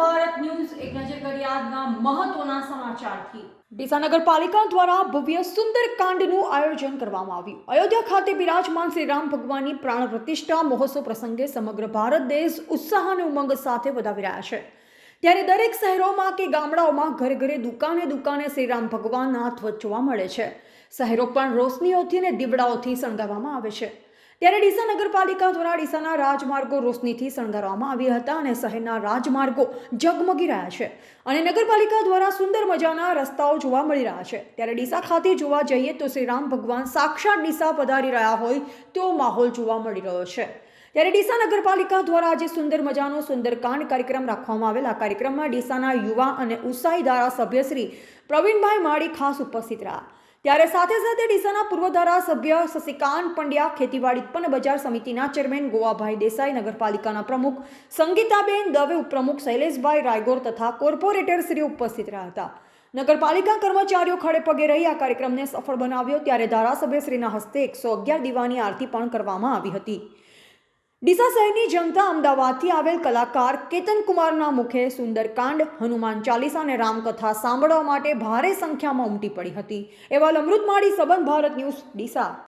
Bharat news એક નજર કરી આજના મહત્વના સમાચારથી. ડીસા નગરપાલિકા દ્વારા ભવ્ય સુંદર કાંડનું આયોજન કરવામાં આવ્યું. અયોધ્યા ખાતે બિરાજમાન શ્રી રામ ભગવાનની પ્રાણ પ્રતિષ્ઠા મહોત્સવ પ્રસંગે સમગ્ર ભારત દેશ ઉત્સાહ અને ઉમંગ સાથે વધાવી રહ્યા છે. ત્યારે દરેક શહેરોમાં કે ગામડાઓમાં ઘરે ઘરે દુકાને દુકાને શ્રી રામ ભગવાનના ધ્વજ જોવા મળે છે. શહેરો પણ રોશનીઓથી અને દીવડાઓથી શણગારવામાં આવે છે. ત્યારે ડીસા નગરપાલિકા દ્વારા ડીસાના રાજમાર્ગો રોશનીથી શણગારવામાં આવ્યા હતા અને શહેરના રાજમાર્ગો ઝગમગી રહ્યા છે. અને નગરપાલિકા દ્વારા સુંદર મજાના રસ્તાઓ જોવા મળી રહ્યા છે. ત્યારે ડીસા ખાતે જોવા જઈએ તો શ્રી રામ ભગવાન સાક્ષાત ડીસા પધારી રહ્યા હોય તેવો માહોલ જોવા મળી રહ્યો છે. ત્યારે ડીસા નગરપાલિકા દ્વારા આજે સુંદર મજાનો સુંદરકાંડ કાર્યક્રમ રાખવામાં આવેલ. આ કાર્યક્રમમાં ડીસાના યુવા અને ઉત્સાહી ધારાસભ્ય શ્રી પ્રવીણભાઈ માળી ખાસ ઉપસ્થિત રહ્યા. ત્યારે સાથે સાથે ડીસાના પૂર્વ ધારાસભ્ય શશિકાંત પંડ્યા, ખેતીવાડી ઉત્પન્ન બજાર સમિતિના ચેરમેન ગોવાભાઈ દેસાઈ, નગરપાલિકાના પ્રમુખ સંગીતાબેન દવે, ઉપપ્રમુખ શૈલેષભાઈ રાયગોર તથા કોર્પોરેટર શ્રી ઉપસ્થિત રહ્યા હતા. નગરપાલિકા કર્મચારીઓ ખડે પગે રહી આ કાર્યક્રમને સફળ બનાવ્યો, ત્યારે ધારાસભ્યશ્રીના હસ્તે એકસો અગિયાર દીવાની આરતી પણ કરવામાં આવી હતી. ડીસા શહેરની જનતા અમદાવાદથી આવેલ કલાકાર કેતન કુમારના મુખે સુંદરકાંડ, હનુમાન ચાલીસા અને રામકથા સાંભળવા માટે ભારે સંખ્યામાં ઉમટી પડી હતી. એવા અમૃતમાળી સંબંધ ભારત ન્યૂઝ, ડીસા.